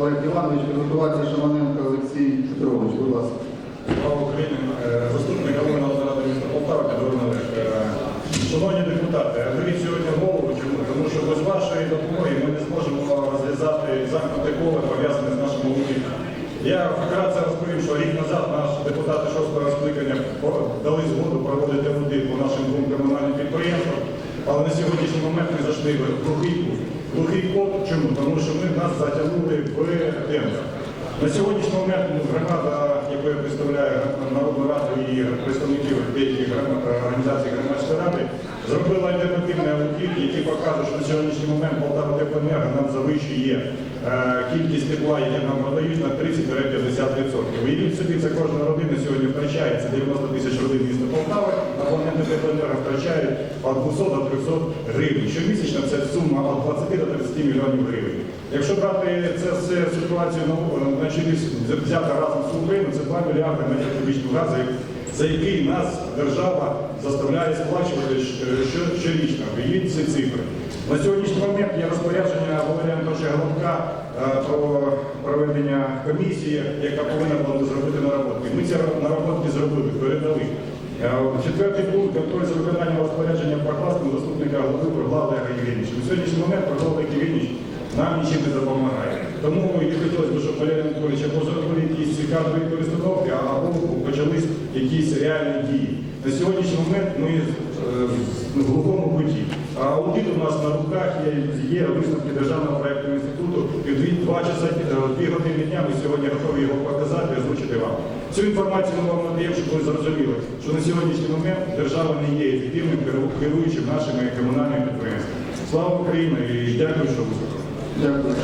Олег Іванович, підготуватися Шаманенко Олексій Петрович, будь ласка. Слава Україні, Е, заступник голови народної ради міста Полтава Олег. Е, Шановні депутати, беріть сьогодні голову, чому? Тому що без вашої допомоги ми не зможемо розв'язати замкнуте коло пов'язане з нашим аудитом. Я вкратце розповім, що рік назад наші депутати шостого скликання по- дали згоду проводити аудит по нашим двом комунальним підприємствам, але на сьогоднішній момент ми зайшли в глухий кут. Глухий кут чому? Тому що ми нас затягнули в тендер. На сьогоднішній момент ну, громада, яку я представляю Народну Раду і представників деяких організацій громадської ради, зробила альтернативний аудит, який покаже, що на сьогоднішній момент Полтава Теплоенерго нам завищує е, кількість тепла, яке нам продають на 30-50%. Уявіть собі, це кожна родина сьогодні втрачає, це 90 тисяч родин міста Полтави, а Полтава Теплоенерго втрачає від 200 до 300 гривень. Щомісячно це сума від 20 до 30 мільйонів гривень. Якщо брати це все ситуацію на чолі взяти разом з Україною, це 2 мільярди метрів кубічного газу, за який нас держава заставляє сплачувати щорічно. Уявіть ці цифри. На сьогоднішній момент є розпорядження Валерія Антоша Головка е, про проведення комісії, яка повинна була зробити наработки. Ми ці наработки зробили, передали. Е, Четвертий пункт контроль за виконанням розпорядження Прокласним заступника голови Проглада Євгенійовича. На сьогоднішній момент Проглада Євгенійович нам нічим не допомагає. Тому і хотілося б, щоб Валерій Анатолійович або зробили якісь кадрові перестановки, або почались якісь реальні дії. На сьогоднішній момент ми е, в глухому куті. А аудит у нас на руках є, є висновки Державного проєктного інституту. І дві, два часа, е, дві години дня ми сьогодні готові його показати озвучити вам. Цю інформацію ми вам надаємо, щоб ви зрозуміли, що на сьогоднішній момент держава не є ефективним керуючим нашими комунальними підприємствами. Слава Україні і дякую, що ви слухали. Дякую.